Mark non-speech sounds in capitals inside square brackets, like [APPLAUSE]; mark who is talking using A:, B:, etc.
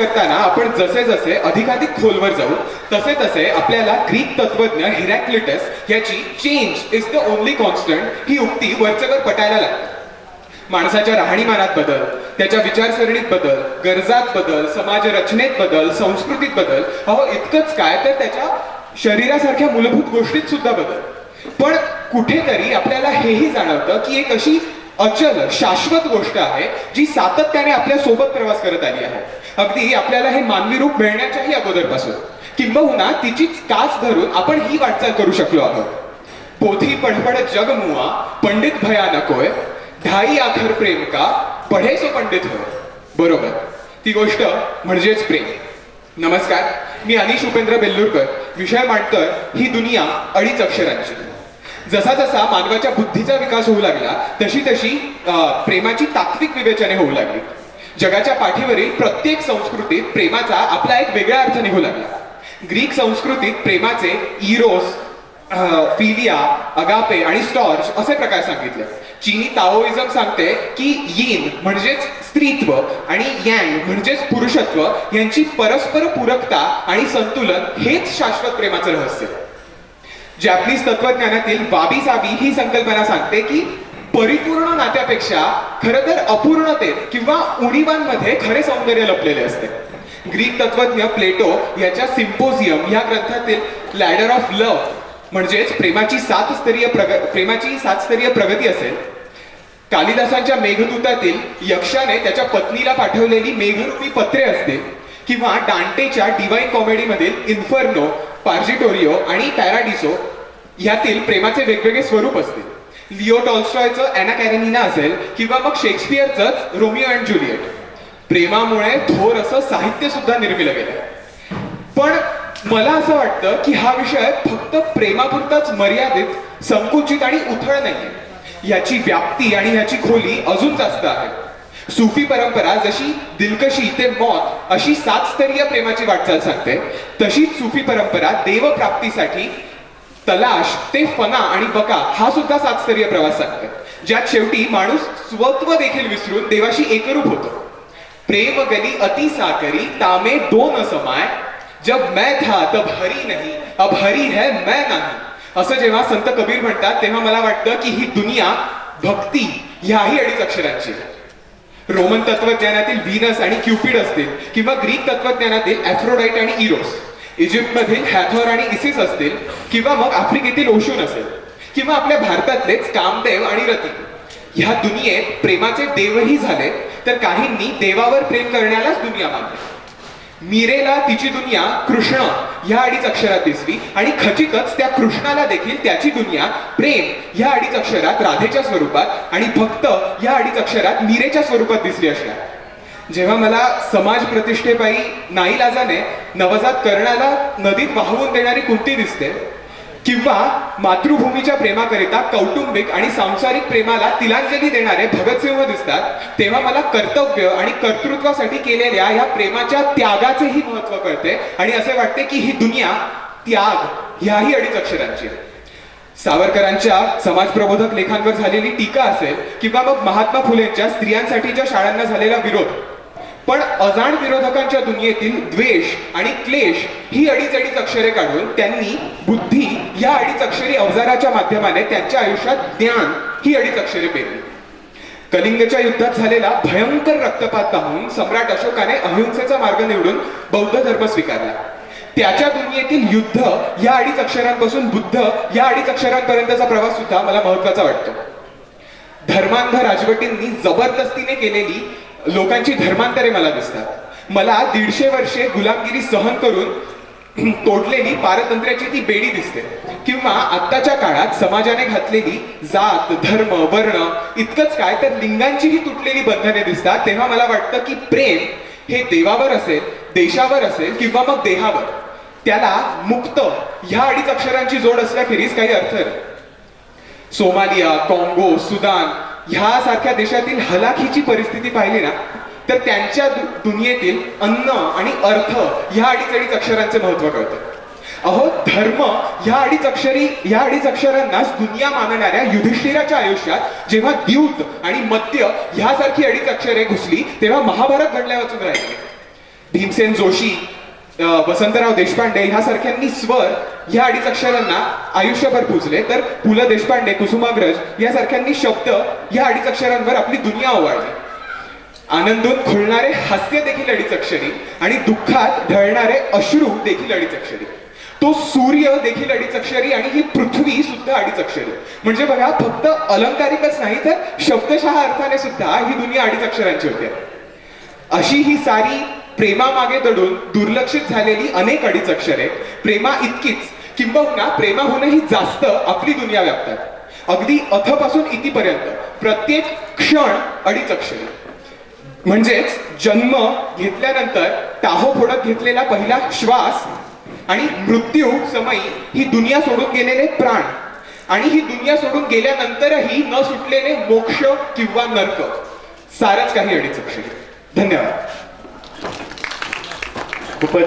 A: करताना आपण जसे जसे अधिकाधिक खोलवर जाऊ तसे तसे आपल्याला ग्रीक तत्वज्ञ हिरॅक्लिटस याची change is the only constant ही उक्ती वरचेवर पटायला लागते. माणसाच्या राहणीमानात बदल त्याच्या विचारसरणीत बदल गरजात बदल समाज रचनेत बदल संस्कृतीत बदल अहो इतकंच काय तर त्याच्या शरीरासारख्या मूलभूत गोष्टीत सुद्धा बदल. पण कुठेतरी आपल्याला हेही जाणवतं की एक अशी अचल शाश्वत गोष्ट आहे जी सातत्याने आपल्यासोबत प्रवास करत आली आहे. अगदी आपल्याला हे मानवी रूप मिळण्याच्याही अगोदरपासून. किंबहुना तिचीच कास धरून आपण ही वाटचाल करू शकलो आहोत. पोथी पडपड जग मुआ पंडित भयानकोय ढाई आखर प्रेम का पढे सो पंडित होय. बरोबर. ती गोष्ट म्हणजेच प्रेम. नमस्कार मी अनिश उपेंद्र बेल्लूरकर. विषय मांडतोय ही दुनिया अडीच अक्षरांची. जसा जसा मानवाच्या बुद्धीचा विकास होऊ लागला तशी तशी प्रेमाची तात्विक विवेचने होऊ लागली. जगाच्या पाठीवरील प्रत्येक संस्कृतीत प्रेमाचा आपला एक वेगळा अर्थ निघू लागला. ग्रीक संस्कृतीत प्रेमाचे इरोस फिलिया अगापे आणि स्टॉर्च असे प्रकार सांगितले. चीनी ताओइझम सांगते की यीन म्हणजेच स्त्रीत्व आणि यँग म्हणजेच पुरुषत्व यांची परस्पर पूरकता आणि संतुलन हेच शाश्वत प्रेमाचं रहस्य. जॅपनीज तत्वज्ञानातील बाबी साबी ही संकल्पना सांगते की परिपूर्ण नात्यापेक्षा खरं तर अपूर्णतेत किंवा उणीवांमध्ये खरे सौंदर्य लपलेले असते. ग्रीक तत्वज्ञ प्लेटो याच्या सिम्पोझियम या ग्रंथातील लॅडर ऑफ लव्ह म्हणजेच प्रेमाची सात स्तरीय प्रग प्रेमाची सात स्तरीय प्रगती असेल. कालिदासांच्या मेघदूतातील यक्षाने त्याच्या पत्नीला पाठवलेली मेघरूपी पत्रे असतील किंवा डांटेच्या डिवाईन कॉमेडीमधील इन्फर्नो पार्जिटोरिओ आणि पॅराडिसो यातील प्रेमाचे वेगवेगळे स्वरूप असतील. लिओ टॉल्स्टॉयचं अॅना कॅरेनिना असेल किंवा मग शेक्सपियरचंच रोमिओ अँड ज्युलिएट प्रेमामुळे थोर असं साहित्य सुद्धा निर्मिलं गेलं पण मला असं वाटतं की हा विषय फक्त प्रेमापुरताच मर्यादित संकुचित आणि उथळ नाही याची व्याप्ती आणि ह्याची खोली अजून जास्त आहे. सुफी परंपरा जशी दिलकशी ते मौत अशी सातस्तरीय प्रेमाची वाटचाल सांगते तशीच सुफी परंपरा देवप्राप्तीसाठी तलाश ते फना आणि बका हा सुद्धा सातस्तरीय प्रवास सांगते ज्यात शेवटी माणूस स्वत्व देखील विसरून देवाशी एकरूप होतो. प्रेम गली अति साकरी तामे दोन समाय. जब मैं था तब हरी नहीं अब हरी है मैं नाही. असं जेव्हा संत कबीर म्हणतात तेव्हा मला वाटतं की ही दुनिया भक्ती ह्याही अडीच अक्षरांची रोमन तत्वज्ञानातील व्हीनस आणि क्युपिड असतील किंवा ग्रीक तत्वज्ञानातील ॲफ्रोडाईट आणि इरोस इजिप्तमध्ये हॅथोर आणि इसिस असतील किंवा मग आफ्रिकेतील ओशून असेल किंवा आपल्या भारतातलेच कामदेव आणि रती. ह्या दुनियेत प्रेमाचे देवही झाले तर काहींनी देवावर प्रेम करण्यालाच दुनिया मानली. मीरेला तिची दुनिया कृष्ण ह्या अडीच अक्षरात दिसली आणि खचितच त्या कृष्णाला देखील त्याची दुनिया प्रेम ह्या अडीच अक्षरात राधेच्या स्वरूपात आणि भक्त ह्या अडीच अक्षरात मीरेच्या स्वरूपात दिसली असणार. जेव्हा मला समाज प्रतिष्ठेपायी नाईलाजाने नवजात कर्णाला नदीत वाहवून देणारी कुंती दिसते किंवा मातृभूमीच्या प्रेमाकरिता कौटुंबिक आणि सांसारिक प्रेमाला तिलांजली देणारे भगतसिंह दिसतात तेव्हा मला कर्तव्य आणि कर्तृत्वासाठी केलेल्या ह्या प्रेमाच्या त्यागाचेही महत्त्व कळते आणि असे वाटते की ही दुनिया त्याग ह्याही अडीच अक्षरांची आहे. सावरकरांच्या समाजप्रबोधक लेखांवर झालेली टीका असेल किंवा मग महात्मा फुलेंच्या स्त्रियांसाठीच्या शाळांना झालेला विरोध पण अजाण विरोधकांच्या दुनियेतील द्वेष आणि क्लेश ही अडीच अडीच अक्षरे काढून त्यांनी बुद्धी या अडीच अक्षरी अवजाराच्या माध्यमाने त्यांच्या आयुष्यात ज्ञान ही अडीच अक्षरे पेरली. कलिंगच्या युद्धात झालेला भयंकर रक्तपात पाहून सम्राट अशोकाने अहिंसेचा मार्ग निवडून बौद्ध धर्म स्वीकारला. त्याच्या दुनियेतील युद्ध या अडीच अक्षरांपासून बुद्ध या अडीच अक्षरांपर्यंतचा प्रवास सुद्धा मला महत्त्वाचा वाटतो. धर्मांध राजवटींनी जबरदस्तीने केलेली लोकांची धर्मांतरे मला दिसतात. मला दीडशे वर्षे गुलामगिरी सहन करून [CLEARS THROAT] तोडलेली पारतंत्र्याची ती बेडी दिसते. किंवा आत्ताच्या काळात समाजाने घातलेली जात धर्म वर्ण इतकंच काय तर लिंगांचीही तुटलेली बंधने दिसतात. तेव्हा मला वाटतं की प्रेम हे देवावर असेल देशावर असेल किंवा मग देहावर. त्याला मुक्त ह्या अडीच अक्षरांची जोड असल्याखेरीज काही अर्थ नाही. सोमालिया कॉंगो सुदान ह्या सारख्या देशातील हलाखीची परिस्थिती पाहिली ना तर त्यांच्या दुनियेतील अन्न आणि अर्थ ह्या अडीच अडीच अक्षरांचे महत्त्व कळतं. अहो धर्म ह्या अडीच अक्षरी ह्या अडीच अक्षरांनाच दुनिया मानणाऱ्या युधिष्ठिराच्या आयुष्यात जेव्हा द्यूत आणि मद्य ह्यासारखी अडीच अक्षरे घुसली तेव्हा महाभारत घडल्या वाचून राहिले. भीमसेन जोशी वसंतराव देशपांडे ह्यासारख्यांनी स्वर ह्या अडीच अक्षरांना आयुष्यभर पुजले. तर पु ल देशपांडे कुसुमाग्रज यासारख्यांनी शब्द ह्या अडीच अक्षरांवर आपली दुनिया ओवाळली. आनंदून खुलणारे हास्य देखील अडीच अक्षरी आणि दुःखात ढळणारे अश्रू देखील अडीच अक्षरी. तो सूर्य देखील अडीच अक्षरी आणि ही पृथ्वी सुद्धा अडीच अक्षरी. म्हणजे बघा फक्त अलंकारिकच नाही तर शब्दशः अर्थाने सुद्धा ही दुनिया अडीच अक्षरांची होती. अशी ही सारी प्रेमामागे दडून दुर्लक्षित झालेली अनेक अडीच अक्षरे. प्रेमा इतकीच किंबहुना प्रेमाहूनही जास्त आपली दुनिया व्यापतात. अगदी अथपासून इथपर्यंत प्रत्येक क्षण अडीच अक्षरे. म्हणजेच जन्म घेतल्यानंतर टाहो फोडत घेतलेला पहिला श्वास आणि मृत्यू समयी ही दुनिया सोडून गेलेले प्राण. आणि ही दुनिया सोडून गेल्यानंतरही न सुटलेले मोक्ष किंवा नर्क. सारच काही अडीच अक्षरे. धन्यवाद.